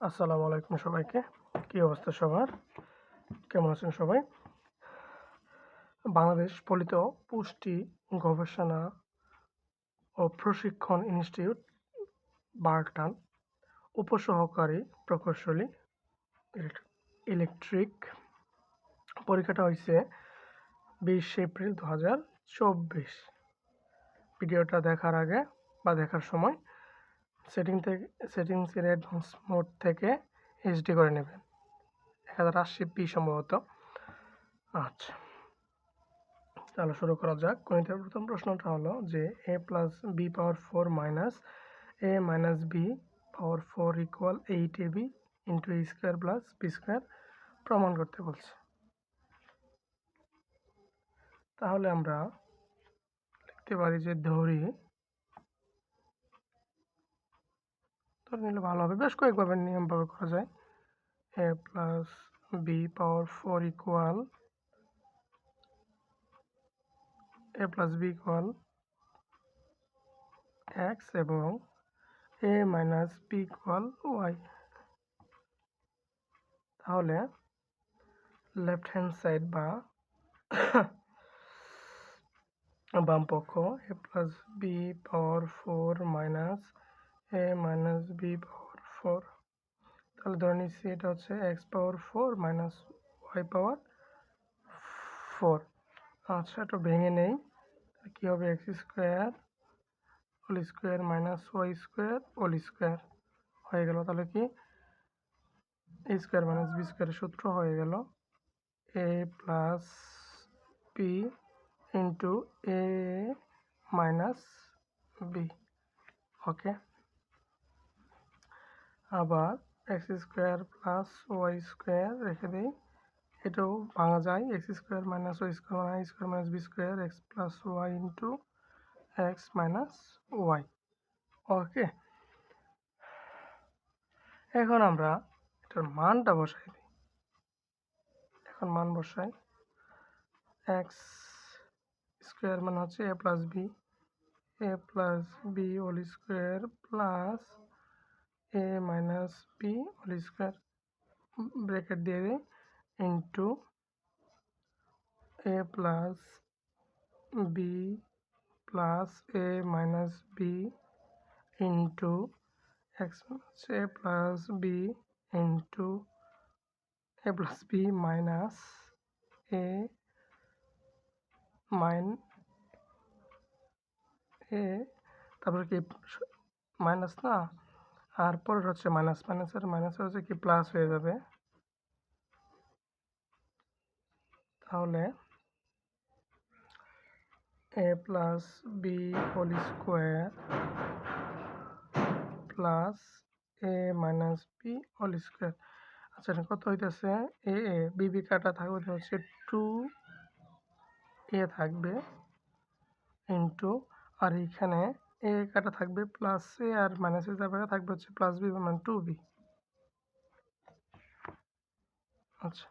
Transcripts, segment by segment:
আসসালামু আলাইকুম সবাইকে। কী অবস্থা সবার? কেমন আছেন সবাই? বাংলাদেশ পলিত পুষ্টি গবেষণা ও প্রশিক্ষণ ইনস্টিটিউট বার্টান উপসহকারী প্রকৌশলী ইলেকট্রিক পরীক্ষাটা হয়েছে বিশে এপ্রিল দু হাজার চব্বিশ। ভিডিওটা দেখার আগে বা দেখার সময় সেটিং থেকে সেটিংসের অ্যাডভান্স মোড থেকে এইচডি করে নেবেন। এক হাজার আশি পি সম্ভবত। আচ্ছা। তাহলে শুরু করা যাক। গণিতের প্রথম প্রশ্নটা হলো যে A plus B power four minus A minus B power four equal eight A B into A square plus B square প্রমাণ করতে বলছে। তাহলে আমরা লিখতে পারি যে ধরি ধরে নিলে ভালো হবে। বেশ কয়েকভাবে নিয়মভাবে করা যায়। A plus B power four equal A plus B equal X এবং A minus B equal Y. তাহলে লেফট হ্যান্ড সাইড বা বাম পক্ষ A plus B power four minus A minus B power four তাহলে ধরে নিচ্ছি এটা হচ্ছে X power four minus Y power four আচ্ছা একটু ভেঙে নেই। কী হবে X square whole square minus Y square whole square হয়ে গেল। তাহলে কি? এ স্কোয়ার মাইনাস বি স্কোয়ারের সূত্র হয়ে গেল। A plus B into A minus B okay আবার X square plus Y square রেখে দিই। এটাও ভাঙা যায়। X square minus Y square মানে square minus B square, X plus Y into X minus Y. Okay. এখন আমরা এটার মানটা বসাই দিই। এখন মান বসাই। এক্স স্কোয়ার মানে হচ্ছে A plus B. A plus B whole square plus A minus B whole square bracket দিয়ে দিই into A plus B plus A minus B into X A plus B into A plus B minus A minus A তারপরে কি minus না? আর পরের হচ্ছে minus মাইনাসের মাইনাসের হচ্ছে কি প্লাস হয়ে যাবে। তাহলে A plus B whole square plus A minus B whole square আচ্ছা কত হইতেছে? এ এ বিবি কাটা থাকবে হচ্ছে টু এ থাকবে ইন্টু আর এইখানে এ কাটা থাকবে প্লাস এ আর মাইনাস এ যাবে থাকবে হচ্ছে প্লাস বি মানে টু বি আচ্ছা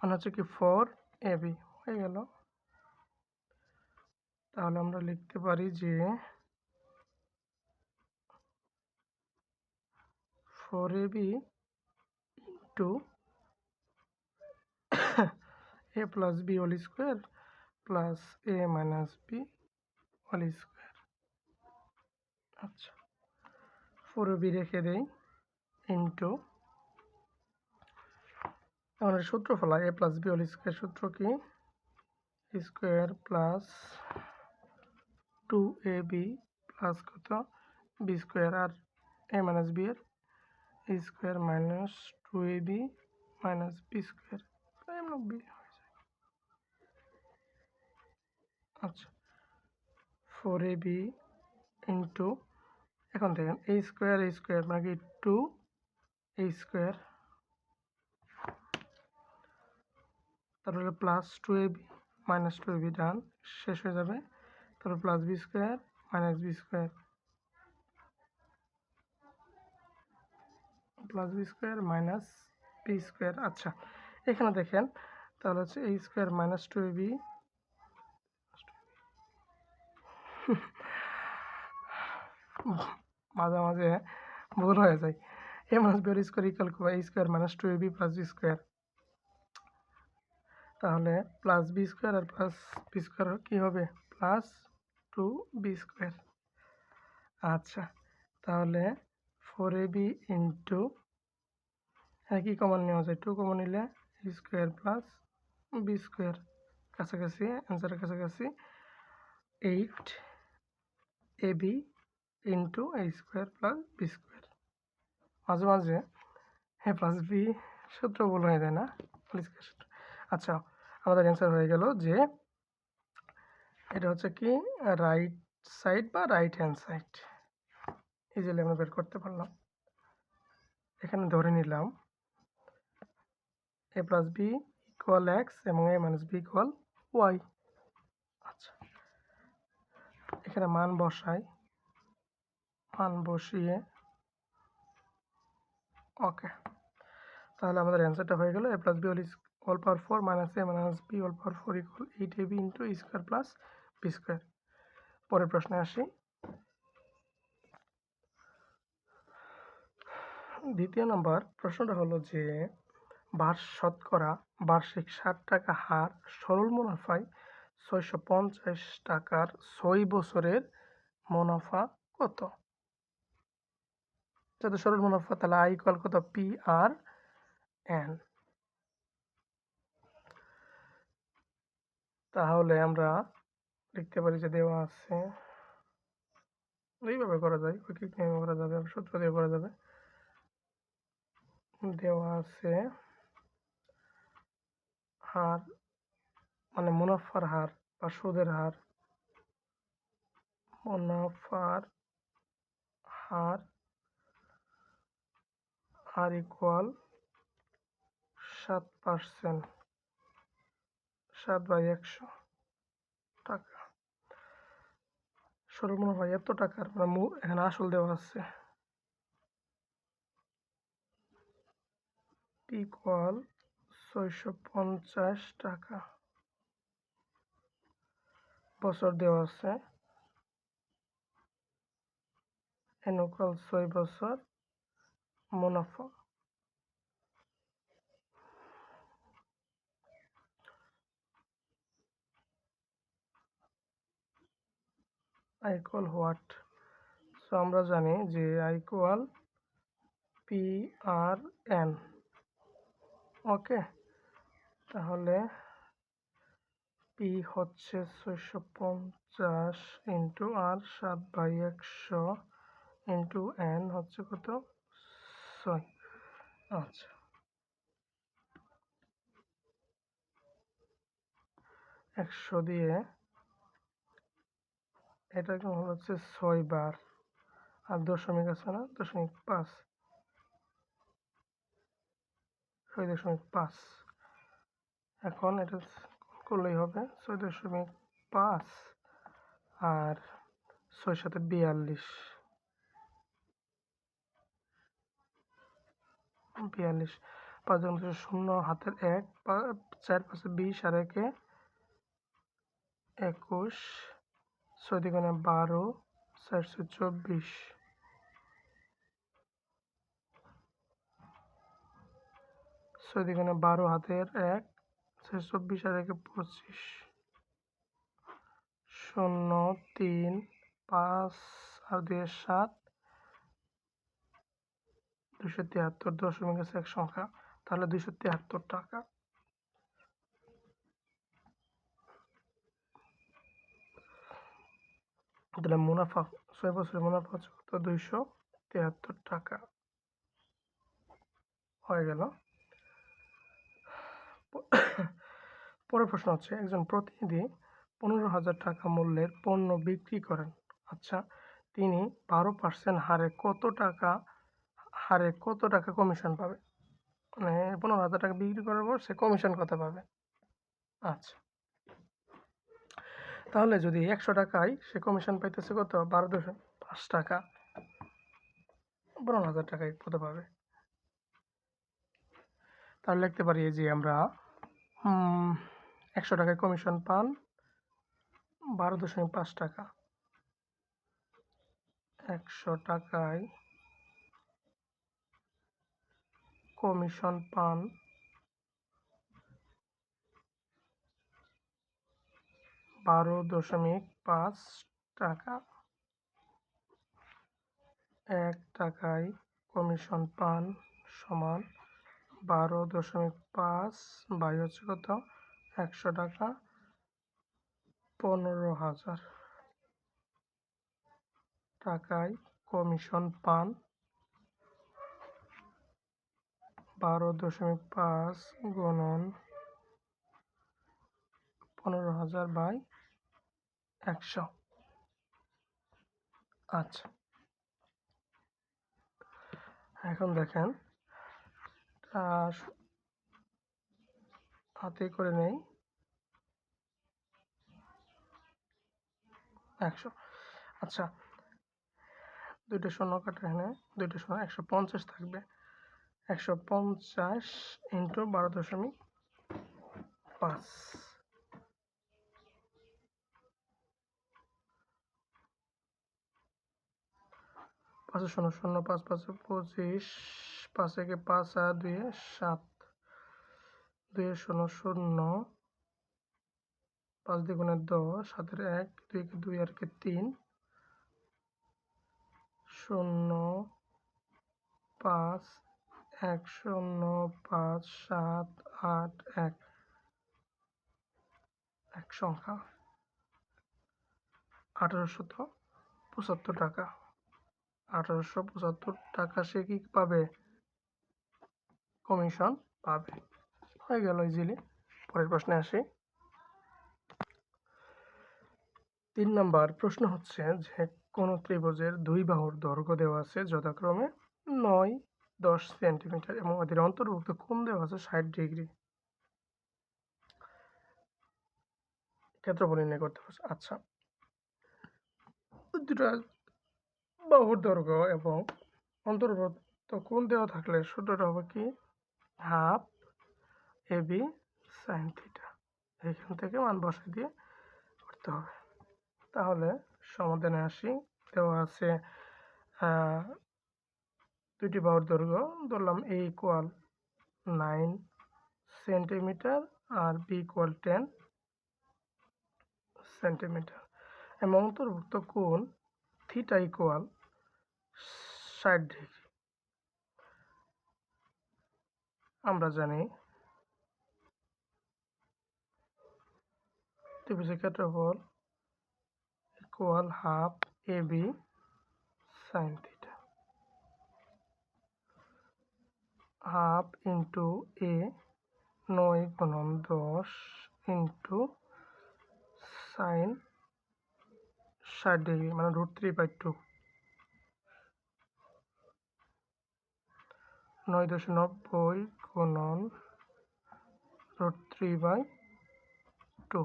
মানে হচ্ছে কি ফোর এ বি হয়ে গেল। তাহলে আমরা লিখতে পারি যে four A B into A plus B whole square plus A minus B whole square আচ্ছা। ফোর বি রেখে দেই। ইন্টু। আমাদের সূত্র ফেলা, A plus B whole square সূত্র কি? Square plus two A B plus কত? বি স্কোয়ার আর এ মাইনাস বি এর? Square minus two A B minus B square. B হয়ে যায়। আচ্ছা। ফোর এ বি ইন্টু এখন দেখেন এই স্কোয়ার এই স্কোয়ার মানে টু এ স্কোয়ার তারপরে plus two A B minus two A B done শেষ হয়ে যাবে। তারপর plus B square minus B square plus B square minus B square আচ্ছা এখানে দেখেন, তাহলে হচ্ছে এই square minus two A B মাঝে মাঝে ভুল হয়ে যায়। A minus B square equal A square minus two A B plus B square তাহলে প্লাস বি স্কোয়ার আর প্লাস বি স্কোয়ার কী হবে? প্লাস টু বি স্কোয়ার আচ্ছা তাহলে ফোর এ বি ইন্টু হ্যাঁ কি কমন নেওয়া যায়। টু কমন নিলে স্কোয়ার প্লাস বি স্কোয়ার কাছাকাছি অ্যান্সারের কাছাকাছি। Eight A B into A square plus B square মাঝে মাঝে হ্যাঁ প্লাস বি সূত্র ভুল হয়ে যায় না সূত্র। আচ্ছা আমাদের অ্যান্সার হয়ে গেল যে এটা হচ্ছে কি রাইট সাইড বা রাইট হ্যান্ড সাইড ইজিলি আমরা বের করতে পারলাম। এখানে ধরে নিলাম A plus B equal X এবং A minus B equal Y আচ্ছা এখানে মান বসাই। মান বসিয়ে। ওকে তাহলে আমাদের অ্যান্সারটা হয়ে গেল। A plus B all all power four minus A minus B all power four equal eight A B into square plus B square পরের প্রশ্নে আসি। দ্বিতীয় নম্বর প্রশ্নটা হলো যে বার্ষ শতকরা বার্ষিক ষাট টাকা হার সরল মুনাফায় ছয়শো পঞ্চাশ টাকার ছয় বছরের মুনাফা কত? যত সরল মুনাফা, তাহলে আই ইকুয়াল কত? পি আর এন তাহলে আমরা লিখতে পারি যে দেওয়া আছে। এইভাবে করা যায় ঐকিক নিয়মে করা যাবে সূত্র দিয়ে করা যাবে। দেওয়া আছে হার মানে মুনাফার হার বা সুদের হার। মুনাফার হার হার ইকুয়াল সাত পার্সেন্ট সাত বাই একশো টাকা। সরল মুনাফা এত টাকার মানে এখানে আসল দেওয়া আছে। ইকুয়াল ছয়শো পঞ্চাশ টাকা। বছর দেওয়া আছে। এনুকাল ছয় বছর। মুনাফা। আইকল হোয়াট সো আমরা জানি যে আইকোয়াল পি আর এন ওকে তাহলে পি হচ্ছে ছয়শো পঞ্চাশ ইন্টু আর সাত বাই একশো ইন্টু এন হচ্ছে কত? ছয় আচ্ছা একশো দিয়ে। এটা হচ্ছে ছয় বার? আর দশমিক আছে না? দশমিক পাঁচ। ছয় দশমিক পাঁচ। এখন এটা করলেই হবে। ছয় দশমিক পাঁচ। আর ছয় সাথে বিয়াল্লিশ। বিয়াল্লিশ। পাঁচ শূন্য, হাতের এক চার পাঁচে বিশ, আর একে একুশ। ছয় দিগুণে বারো চারশো চব্বিশ। ছয় দিগুণে বারো, হাতের এক চারশো চব্বিশ, আর একে পঁচিশ। শূন্য, তিন, পাঁচ, আর দুই সাত দুশো তিয়াত্তর দশমিক আছে এক সংখ্যা, তাহলে দুশো তিয়াত্তর টাকা। তাহলে মুনাফা, ছয় বছরের মুনাফা হচ্ছে কত? দুইশো তিয়াত্তর টাকা। হয়ে গেল। পরের প্রশ্ন হচ্ছে, একজন প্রতিনিধি পনেরো হাজার টাকা মূল্যের পণ্য বিক্রি করেন। আচ্ছা তিনি বারো পার্সেন্ট হারে কত টাকা হারে কত টাকা কমিশন পাবে? মানে পনেরো হাজার টাকা বিক্রি করার পর সে কমিশন কত পাবে? আচ্ছা। তাহলে যদি একশো টাকায় সে কমিশন পাইতেছে কত? বারো দশমিক পাঁচ টাকা। পনেরো হাজার টাকায় কত পাবে? তাহলে লিখতে পারি যে আমরা একশো টাকায় কমিশন পান, বারো দশমিক পাঁচ টাকা। একশো টাকায় কমিশন পান। বারো দশমিক পাঁচ টাকা। এক টাকায় কমিশন পান সমান বারো দশমিক পাঁচ বাই হচ্ছে কত? একশো টাকা পনেরো হাজার। টাকায় কমিশন পান বারো দশমিক পাঁচ গুণন পনেরো হাজার বাই একশো। আচ্ছা। এখন দেখেন হাতে করে নেই। একশো। আচ্ছা দুইটা শূন্য কাটা এখানে, দুইটা শূন্য, একশো পঞ্চাশ থাকবে। একশো পঞ্চাশ ইন্টু বারো দশমিক পাঁচ। পাঁচশো শূন্য শূন্য, পাঁচ পাঁচশো পঁচিশ, পাঁচ একে পাঁচ, আর দুয়ে সাত। দুয়ে শূন্য শূন্য, পাঁচ দ্বিগুণে দশ, সাতের এক, দুই একে দুই, আর কে তিন। শূন্য, পাঁচ এক শূন্য পাঁচ সাত আট এক। এক সংখ্যা। আঠারোশত পঁচাত্তর টাকা। আঠারোশো পঁচাত্তর টাকা সে কি পাবে? কমিশন পাবে। হয়ে গেল ইজিলি পরের প্রশ্নে আসি। তিন নাম্বার প্রশ্ন হচ্ছে যে, কোন ত্রিভুজের দুই বাহুর দৈর্ঘ্য দেওয়া আছে যথাক্রমে নয় দশ সেন্টিমিটার এবং ওদের অন্তর্ভুক্ত কোণ দেওয়া আছে ষাট ডিগ্রি। ক্ষেত্রফল নির্ণয় করতে হবে আচ্ছা। দুটা বাহুর দৈর্ঘ্য এবং অন্তর্ভুক্ত কোণ দেওয়া থাকলে সূত্রটা হবে কি? Half A B sine theta. এখান থেকে মান বসাই দিয়ে করতে হবে। তাহলে সমাধানে আসি। দেওয়া আছে দুটি বাহুর দৈর্ঘ্য, ধরলাম এ ইকুয়াল নাইন সেন্টিমিটার আর বি ইকুয়াল টেন সেন্টিমিটার এবং অন্তর্ভুক্ত কোণ থিটা ইকুয়াল ষাট ডিগ্রি আমরা জানি ত্রিভুজের ক্ষেত্রফল equal half A B sine theta half into A নয় গুণন দশ ইন্টু সাইন ষাট ডিগ্রি মানে রুট থ্রি বাই টু নয় দশ নব্বই গুণন রুট থ্রি বাই টু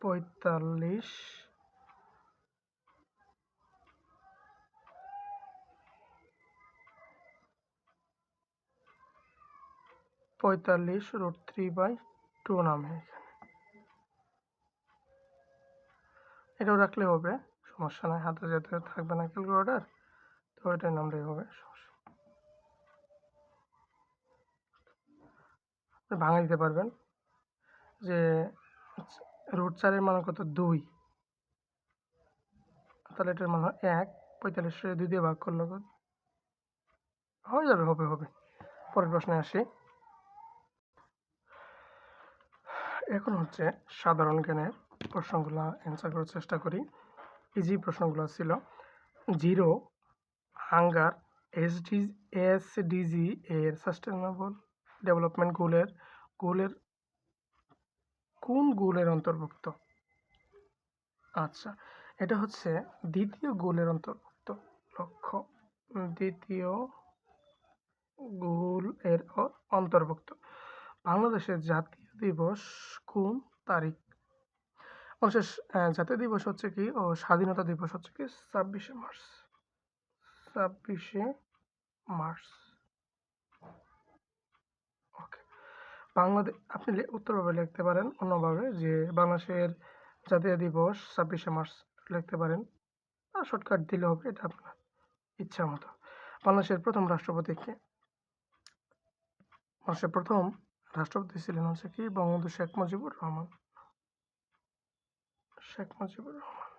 পঁয়তাল্লিশ পঁয়তাল্লিশ রুট থ্রি বাই টু নামে এখানে। এটাও রাখলে হবে, সমস্যা নাই হাতে যেতে থাকবে না ক্যালকুলেটার তো এটাই নামলেই হবে, সমস্যা ভাঙা দিতে পারবেন, যে রুট চারের মান কত? দুই। তাহলে এটার মান হয় এক, পঁয়তাল্লিশ দুই দিয়ে ভাগ করলে? হয়ে যাবে, হবে হবে। পরের প্রশ্নে আসি। এখন হচ্ছে সাধারণ জ্ঞানের প্রশ্নগুলো অ্যান্সার করার চেষ্টা করি। ইজি প্রশ্নগুলো ছিল জিরো হাঙ্গার এসডি এসডিজি এর সাস্টেনেবল ডেভেলপমেন্ট গোলের গোলের কোন গোলের অন্তর্ভুক্ত? আচ্ছা এটা হচ্ছে দ্বিতীয় গোলের অন্তর্ভুক্ত লক্ষ্য। দ্বিতীয় গোল এর অন্তর্ভুক্ত। বাংলাদেশের জাতীয় দিবস কোন তারিখ? আহ, জাতীয় দিবস হচ্ছে কি ও স্বাধীনতা দিবস হচ্ছে কি ছাব্বিশে মার্চ। ছাব্বিশে মার্চ। ওকে। বাংলাদেশ আপনি উত্তরভাবে লিখতে পারেন অন্যভাবে যে বাংলাদেশের জাতীয় দিবস ছাব্বিশে মার্চ লিখতে পারেন। শর্টকাট দিলে হবে এটা আপনার ইচ্ছা মতো বাংলাদেশের প্রথম রাষ্ট্রপতি কে? বাংলাদেশের প্রথম রাষ্ট্রপতি ছিলেন হচ্ছে কি বঙ্গবন্ধু শেখ মুজিবুর রহমান। শেখ মুজিবুর রহমান।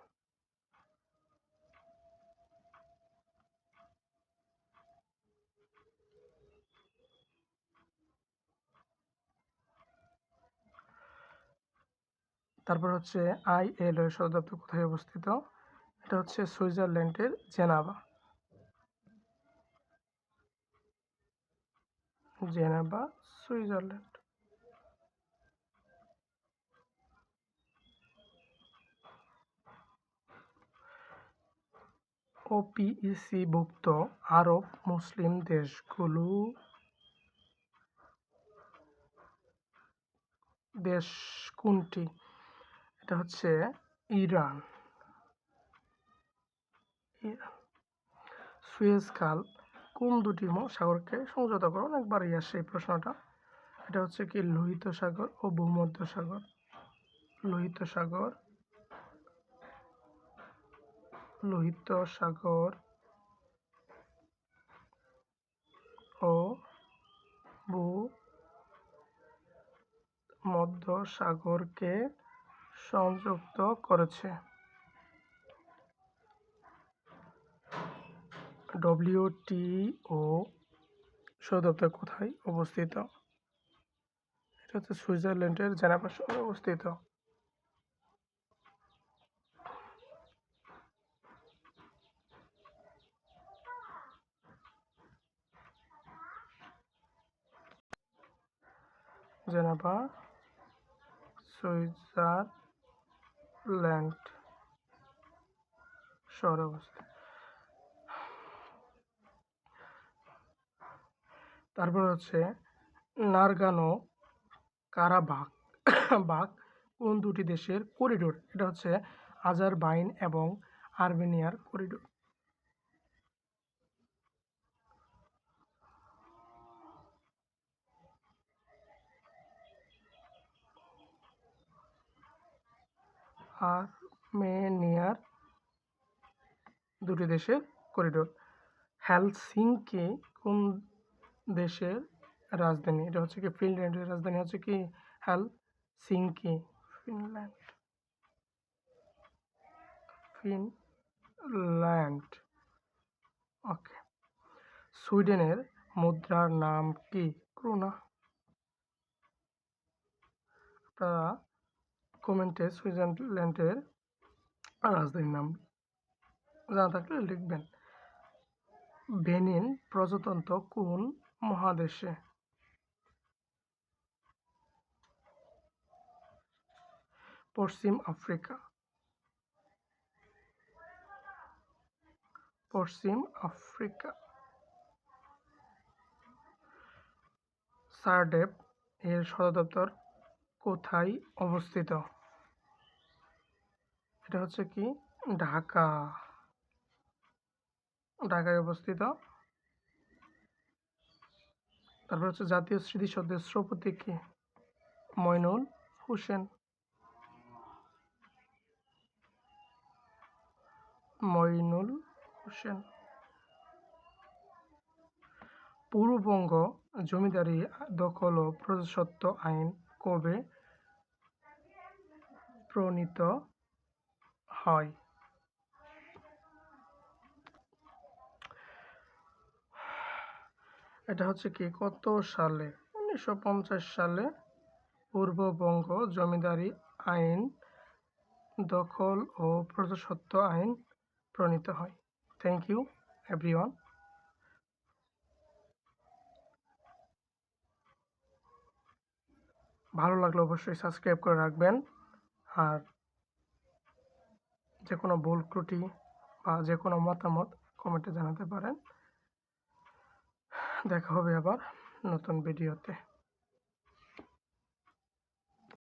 তারপর হচ্ছে আই এল এর সদর দপ্তর কোথায় অবস্থিত? এটা হচ্ছে সুইজারল্যান্ডের জেনাভা। Geneva Switzerland. ওপিইসিভুক্ত আরব মুসলিম দেশগুলো দেশ কোনটি? এটা হচ্ছে ইরান। সুয়েজ খাল কোন দুটি মহাসাগরকে সংযত করে? অনেকবারই আসে এই প্রশ্নটা। এটা হচ্ছে কি লোহিত সাগর ও ভূমধ্য সাগর। লোহিত সাগর লোহিত সাগর ও ভূ মধ্য সাগরকে সংযুক্ত করেছে। ডব্লিউটিও সদর দপ্তর কোথায় অবস্থিত? এটা হচ্ছে সুইজারল্যান্ডের জেনেভা শহরে অবস্থিত। জেনেভা সুইজারল্যান্ড শহরে অবস্থিত। তারপর হচ্ছে নারগানো কারাবাক বাক কোন দুটি দেশের করিডোর এটা হচ্ছে আজারবাইন এবং আর্মেনিয়ার করিডোর আর্মেনিয়ার দুটি দেশের করিডোর হেলসিঙ্কি কোন দেশের রাজধানী, এটা হচ্ছে কি ফিনল্যান্ডের রাজধানী হচ্ছে কি? Helsinki, Finland. Finland, okay. সুইডেনের মুদ্রার নাম কি? ক্রোনা। আপনারা কমেন্টে সুইজারল্যান্ডের রাজধানীর নাম জানা থাকলে লিখবেন। বেনিন প্রজাতন্ত্র কোন মহাদেশে? পশ্চিম আফ্রিকা। পশ্চিম আফ্রিকা। সারডেপ এর সদর দপ্তর কোথায় অবস্থিত? এটা হচ্ছে কি? ঢাকা। ঢাকায় অবস্থিত। তারপর হচ্ছে জাতীয় স্মৃতিসৌধের স্থপতি কি? মইনুল হোসেন। মইনুল হোসেন। পূর্ববঙ্গ জমিদারি দখল ও প্রজাস্বত্ব আইন কবে প্রণীত হয়? এটা হচ্ছে কি, কত সালে? উনিশশো পঞ্চাশ সালে পূর্ববঙ্গ জমিদারি আইন দখল ও প্রজাস্বত্ব আইন প্রণীত হয়। থ্যাংক ইউ এভরিওয়ান ভালো লাগলে অবশ্যই সাবস্ক্রাইব করে রাখবেন। আর যে কোনো ভুল ত্রুটি বা যে কোনো মতামত কমেন্টে জানাতে পারেন। দেখা হবে আবার নতুন ভিডিওতে